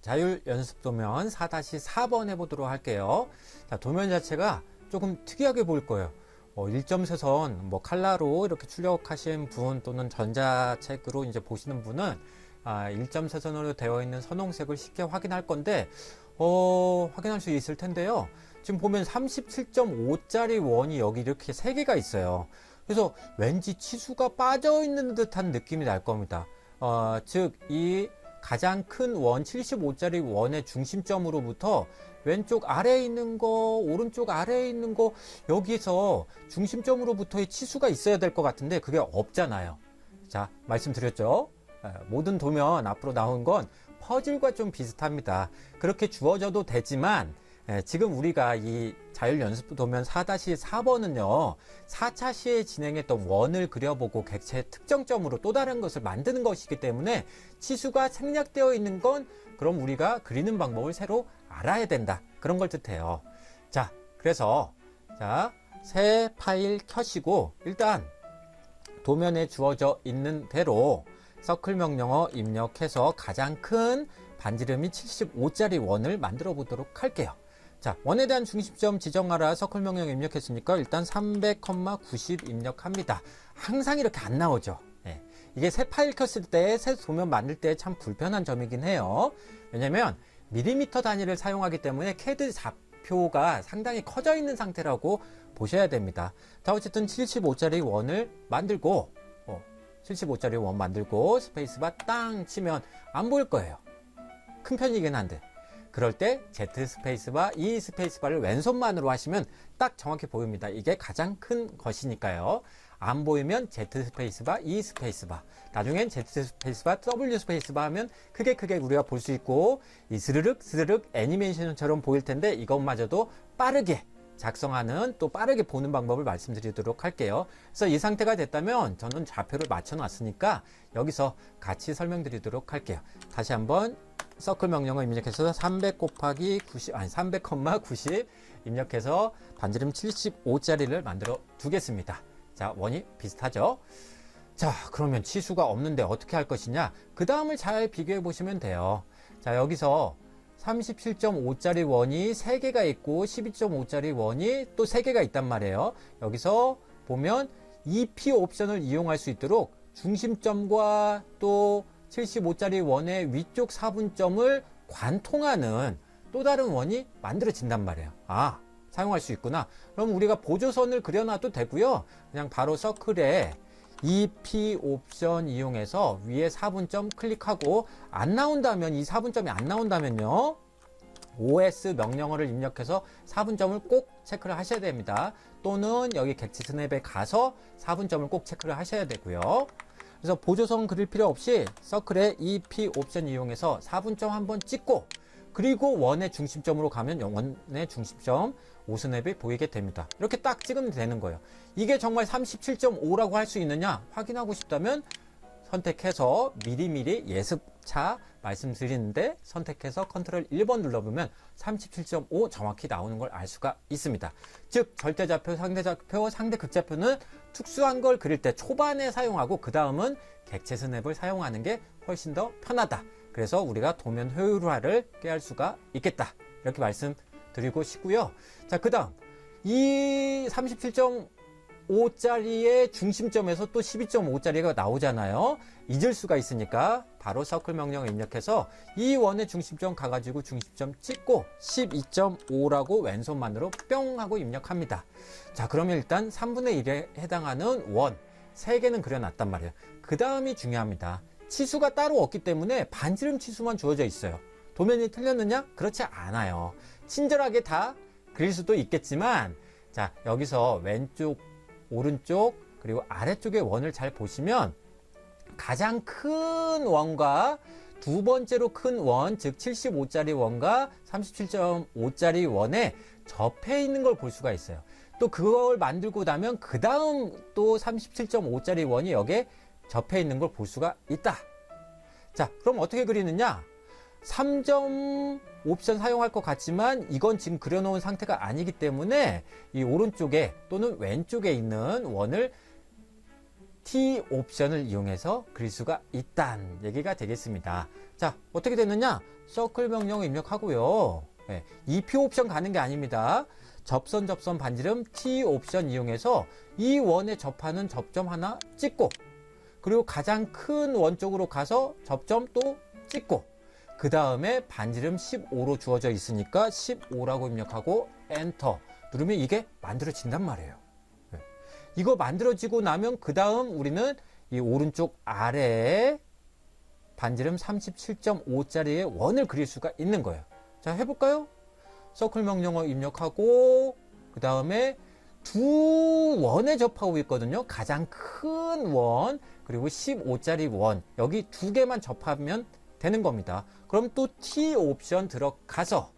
자율 연습 도면 4-4번 해보도록 할게요. 자, 도면 자체가 조금 특이하게 보일 거예요. 어, 1.3선, 뭐, 칼라로 이렇게 출력하신 분 또는 전자책으로 이제 보시는 분은 아, 1.3선으로 되어 있는 선홍색을 쉽게 확인할 건데, 어, 확인할 수 있을 텐데요. 지금 보면 37.5짜리 원이 여기 이렇게 3개가 있어요. 그래서 왠지 치수가 빠져 있는 듯한 느낌이 날 겁니다. 어, 즉, 이 가장 큰 원, 75짜리 원의 중심점으로부터 왼쪽 아래에 있는 거, 오른쪽 아래에 있는 거, 여기서 중심점으로부터의 치수가 있어야 될 것 같은데 그게 없잖아요. 자, 말씀드렸죠? 에, 모든 도면 앞으로 나온 건 퍼즐과 좀 비슷합니다. 그렇게 주어져도 되지만 에, 지금 우리가 이 자율 연습 도면 4-4번은요, 4차 시에 진행했던 원을 그려보고 객체 특정점으로 또 다른 것을 만드는 것이기 때문에 치수가 생략되어 있는 건 그럼 우리가 그리는 방법을 새로 알아야 된다. 그런 걸 뜻해요. 자, 그래서, 자, 새 파일 켜시고, 일단, 도면에 주어져 있는 대로 서클 명령어 입력해서 가장 큰 반지름이 75짜리 원을 만들어 보도록 할게요. 자, 원에 대한 중심점 지정하라 서클 명령 입력했으니까 일단 300,90 입력합니다. 항상 이렇게 안 나오죠. 예. 이게 새 파일 켰을 때, 새 도면 만들 때 참 불편한 점이긴 해요. 왜냐면 밀리미터 단위를 사용하기 때문에 캐드 좌표가 상당히 커져 있는 상태라고 보셔야 됩니다. 자, 어쨌든 75짜리 원을 만들고, 어, 75짜리 원 만들고 스페이스바 땅 치면 안 보일 거예요. 큰 편이긴 한데. 그럴 때 Z 스페이스바, E 스페이스바를 왼손만으로 하시면 딱 정확히 보입니다. 이게 가장 큰 것이니까요. 안 보이면 Z 스페이스바, E 스페이스바. 나중엔 Z 스페이스바, W 스페이스바 하면 크게 크게 우리가 볼 수 있고 이 스르륵 스르륵 애니메이션처럼 보일 텐데 이것마저도 빠르게 작성하는 또 빠르게 보는 방법을 말씀드리도록 할게요. 그래서 이 상태가 됐다면 저는 좌표를 맞춰 놨으니까 여기서 같이 설명드리도록 할게요. 다시 한번 서클 명령어 입력해서 300 곱하기 90, 아니 300,90 입력해서 반지름 75짜리를 만들어 두겠습니다. 자, 원이 비슷하죠? 자, 그러면 치수가 없는데 어떻게 할 것이냐? 그 다음을 잘 비교해 보시면 돼요. 자, 여기서 37.5짜리 원이 3개가 있고 12.5짜리 원이 또 3개가 있단 말이에요. 여기서 보면 EP 옵션을 이용할 수 있도록 중심점과 또 75짜리 원의 위쪽 4분점을 관통하는 또 다른 원이 만들어진단 말이에요. 아, 사용할 수 있구나. 그럼 우리가 보조선을 그려놔도 되고요. 그냥 바로 서클에 EP 옵션 이용해서 위에 4분점 클릭하고 안 나온다면 이 4분점이 안 나온다면요. OS 명령어를 입력해서 4분점을 꼭 체크를 하셔야 됩니다. 또는 여기 객지 스냅에 가서 4분점을 꼭 체크를 하셔야 되고요. 그래서 보조선 그릴 필요 없이 서클의 EP 옵션 이용해서 4분점 한번 찍고 그리고 원의 중심점으로 가면 원의 중심점 오스냅이 보이게 됩니다. 이렇게 딱 찍으면 되는 거예요. 이게 정말 37.5라고 할 수 있느냐 확인하고 싶다면 선택해서 미리미리 예습차 말씀드리는데 선택해서 컨트롤 1번 눌러보면 37.5 정확히 나오는 걸 알 수가 있습니다. 즉 절대좌표, 상대좌표, 상대극좌표는 특수한 걸 그릴 때 초반에 사용하고 그 다음은 객체 스냅을 사용하는 게 훨씬 더 편하다. 그래서 우리가 도면 효율화를 꾀할 수가 있겠다. 이렇게 말씀드리고 싶고요. 자, 그 다음 이 37.5짜리의 중심점에서 또 12.5짜리가 나오잖아요. 잊을 수가 있으니까 바로 서클 명령 입력해서 이 원의 중심점 가가지고 중심점 찍고 12.5라고 왼손만으로 뿅 하고 입력합니다. 자, 그러면 일단 3분의 1에 해당하는 원 3개는 그려놨단 말이에요. 그 다음이 중요합니다. 치수가 따로 없기 때문에 반지름 치수만 주어져 있어요. 도면이 틀렸느냐? 그렇지 않아요. 친절하게 다 그릴 수도 있겠지만, 자, 여기서 왼쪽, 오른쪽, 그리고 아래쪽의 원을 잘 보시면, 가장 큰 원과 두 번째로 큰 원, 즉 75짜리 원과 37.5짜리 원에 접해 있는 걸 볼 수가 있어요. 또 그걸 만들고 나면 그 다음 또 37.5짜리 원이 여기에 접해 있는 걸 볼 수가 있다. 자, 그럼 어떻게 그리느냐? 3점 옵션 사용할 것 같지만 이건 지금 그려놓은 상태가 아니기 때문에 이 오른쪽에 또는 왼쪽에 있는 원을 T 옵션을 이용해서 그릴 수가 있다는 얘기가 되겠습니다. 자, 어떻게 됐느냐? 서클 명령을 입력하고요. 네, EP 옵션 가는 게 아닙니다. 접선 접선 반지름 T 옵션 이용해서 이 원에 접하는 접점 하나 찍고 그리고 가장 큰 원 쪽으로 가서 접점 또 찍고 그 다음에 반지름 15로 주어져 있으니까 15라고 입력하고 엔터 누르면 이게 만들어진단 말이에요. 네. 이거 만들어지고 나면 그 다음 우리는 이 오른쪽 아래에 반지름 37.5짜리의 원을 그릴 수가 있는 거예요. 자, 해볼까요? 서클 명령어 입력하고 그 다음에 두 원에 접하고 있거든요. 가장 큰 원, 그리고 15짜리 원. 여기 두 개만 접하면 되는 겁니다. 그럼 또 T 옵션 들어가서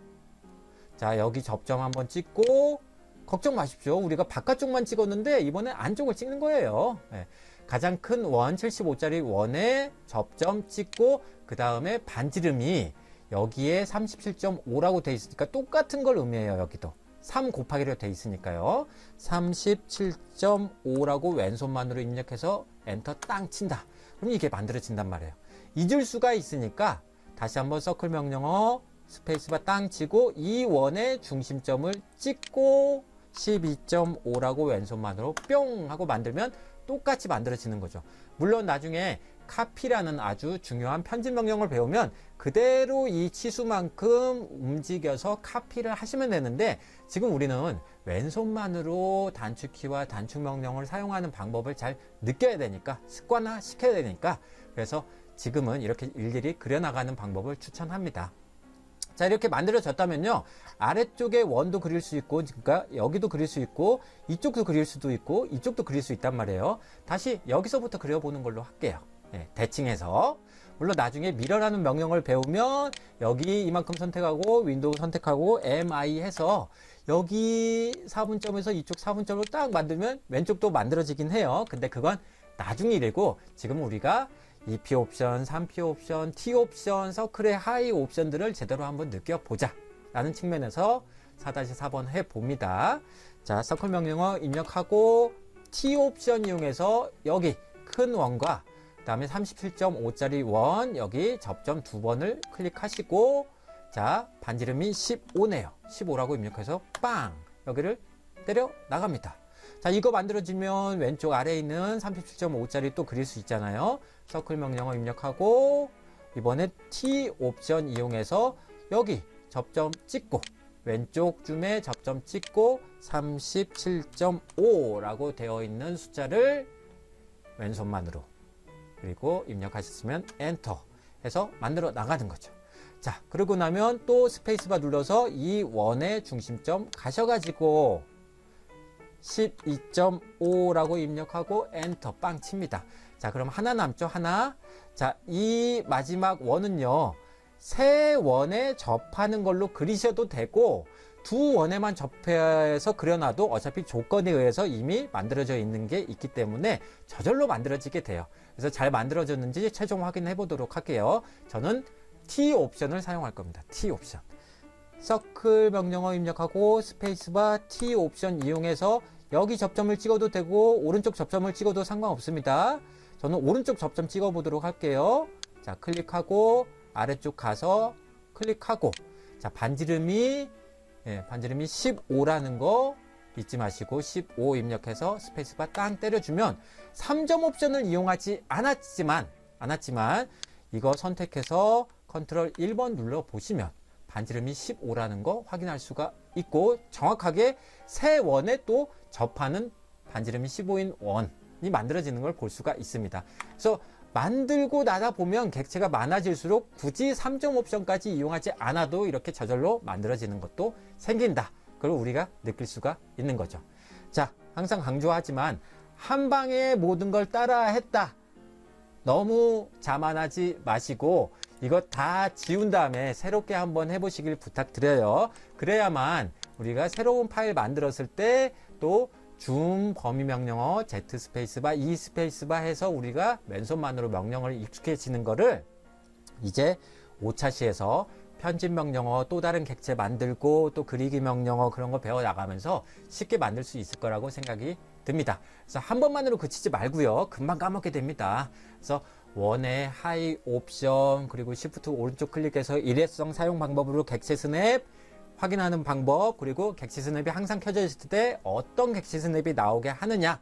자, 여기 접점 한번 찍고 걱정 마십시오. 우리가 바깥쪽만 찍었는데 이번엔 안쪽을 찍는 거예요. 예. 가장 큰 원, 75짜리 원에 접점 찍고 그 다음에 반지름이 여기에 37.5라고 돼 있으니까 똑같은 걸 의미해요. 여기도. 3 곱하기로 돼 있으니까요. 37.5라고 왼손만으로 입력해서 엔터 땅 친다. 그럼 이게 만들어진단 말이에요. 잊을 수가 있으니까 다시 한번 서클 명령어 스페이스바 땅 치고 이 원의 중심점을 찍고 12.5라고 왼손만으로 뿅 하고 만들면 똑같이 만들어지는 거죠. 물론 나중에 카피라는 아주 중요한 편집 명령을 배우면 그대로 이 치수만큼 움직여서 카피를 하시면 되는데 지금 우리는 왼손만으로 단축키와 단축 명령을 사용하는 방법을 잘 느껴야 되니까 습관화 시켜야 되니까 그래서 지금은 이렇게 일일이 그려나가는 방법을 추천합니다. 자 이렇게 만들어졌다면요. 아래쪽에 원도 그릴 수 있고 그러니까 여기도 그릴 수 있고 이쪽도 그릴 수도 있고 이쪽도 그릴 수 있단 말이에요. 다시 여기서부터 그려보는 걸로 할게요. 예, 대칭해서. 물론 나중에 미러라는 명령을 배우면 여기 이만큼 선택하고 윈도우 선택하고 MI 해서 여기 4분점에서 이쪽 4분점을 딱 만들면 왼쪽도 만들어지긴 해요. 근데 그건 나중 일이고 지금 우리가 2P 옵션, 3P 옵션, T 옵션, 서클의 하이 옵션들을 제대로 한번 느껴보자 라는 측면에서 4-4번 해봅니다. 자, 서클 명령어 입력하고 T 옵션 이용해서 여기 큰 원과 그 다음에 37.5짜리 원 여기 접점 두 번을 클릭하시고 자, 반지름이 15네요. 15라고 입력해서 빵! 여기를 때려 나갑니다. 자, 이거 만들어지면 왼쪽 아래에 있는 37.5짜리 또 그릴 수 있잖아요. 서클 명령어 입력하고 이번에 T 옵션 이용해서 여기 접점 찍고 왼쪽 줌에 접점 찍고 37.5라고 되어 있는 숫자를 왼손만으로 그리고 입력하셨으면 엔터 해서 만들어 나가는 거죠. 자, 그러고 나면 또 스페이스바 눌러서 이 원의 중심점 가셔가지고 12.5라고 입력하고 엔터 빵 칩니다. 자, 그럼 하나 남죠? 하나. 자, 이 마지막 원은요. 세 원에 접하는 걸로 그리셔도 되고 두 원에만 접해서 그려놔도 어차피 조건에 의해서 이미 만들어져 있는 게 있기 때문에 저절로 만들어지게 돼요. 그래서 잘 만들어졌는지 최종 확인해 보도록 할게요. 저는 T 옵션을 사용할 겁니다. T 옵션. 서클 명령어 입력하고 스페이스바 T 옵션 이용해서 여기 접점을 찍어도 되고 오른쪽 접점을 찍어도 상관없습니다. 저는 오른쪽 접점 찍어 보도록 할게요. 자, 클릭하고 아래쪽 가서 클릭하고 자, 반지름이 예, 반지름이 15라는 거 잊지 마시고 15 입력해서 스페이스바 땅 때려주면 3점 옵션을 이용하지 않았지만 않았지만 이거 선택해서 컨트롤 1번 눌러 보시면 반지름이 15라는 거 확인할 수가 있고 정확하게 세 원에 또 접하는 반지름이 15인 원이 만들어지는 걸 볼 수가 있습니다. 그래서 만들고 나다 보면 객체가 많아질수록 굳이 3점 옵션까지 이용하지 않아도 이렇게 저절로 만들어지는 것도 생긴다. 그걸 우리가 느낄 수가 있는 거죠. 자, 항상 강조하지만 한 방에 모든 걸 따라 했다. 너무 자만하지 마시고 이거 다 지운 다음에 새롭게 한번 해보시길 부탁드려요. 그래야만 우리가 새로운 파일 만들었을 때 또 줌 범위 명령어 Z 스페이스바 E 스페이스바 해서 우리가 왼손만으로 명령을 익숙해지는 거를 이제 5차 시에서 편집 명령어 또 다른 객체 만들고 또 그리기 명령어 그런 거 배워 나가면서 쉽게 만들 수 있을 거라고 생각이 듭니다. 그래서 한 번만으로 그치지 말고요. 금방 까먹게 됩니다. 그래서 원의 하이 옵션 그리고 시프트 오른쪽 클릭해서 일회성 사용 방법으로 객체 스냅 확인하는 방법 그리고 객체 스냅이 항상 켜져 있을 때 어떤 객체 스냅이 나오게 하느냐.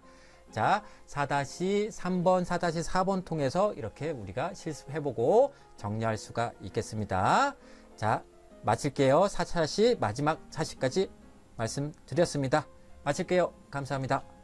자 4-3번 4-4번 통해서 이렇게 우리가 실습해보고 정리할 수가 있겠습니다. 자 마칠게요. 4차시 마지막 차시까지 말씀드렸습니다. 마칠게요. 감사합니다